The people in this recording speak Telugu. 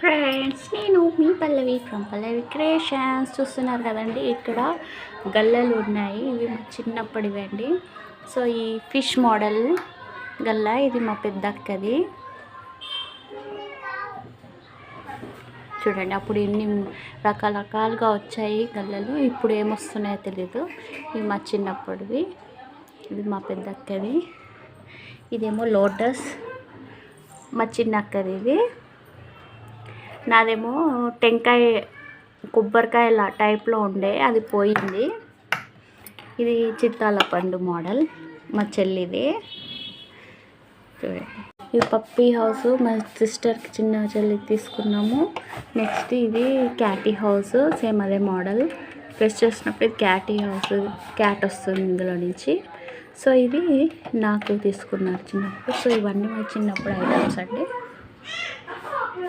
ఫ్రెండ్స్ నేను మీ పల్లవి ఫ్రమ్ పల్లవి క్రియేషన్స్ చూస్తున్నారు కదండి ఇక్కడ గల్లలు ఉన్నాయి. ఇవి మా చిన్నప్పటివి అండి సో ఈ ఫిష్ మోడల్ గల్ల ఇది మా పెద్ద అక్కది చూడండి అప్పుడు ఎన్ని రకరకాలుగా వచ్చాయి గల్లలు ఇప్పుడు ఏమొస్తున్నాయో తెలీదు. ఇవి మా చిన్నప్పటివి. ఇది మా పెద్ద అక్కది ఇదేమో లోటస్. మా చిన్న అక్కది ఇది. నాదేమో టెంకాయ కొబ్బరికాయల టైప్లో ఉండే అది పోయింది. ఇది చిత్తాల పండు మోడల్ మా చెల్లిది. ఈ పప్పీ హౌస్ మా సిస్టర్కి చిన్న చెల్లికి తీసుకున్నాము. నెక్స్ట్ ఇది క్యాటీ హౌస్ సేమ్ అదే మోడల్. ప్రెస్ చేసినప్పుడు ఇది క్యాటీ హౌస్ క్యాట్ వస్తుంది ఇందులో నుంచి. సో ఇది నాకు తీసుకున్నారు చిన్నప్పుడు. సో ఇవన్నీ మా చిన్నప్పుడు ఐటమ్స్ అండి.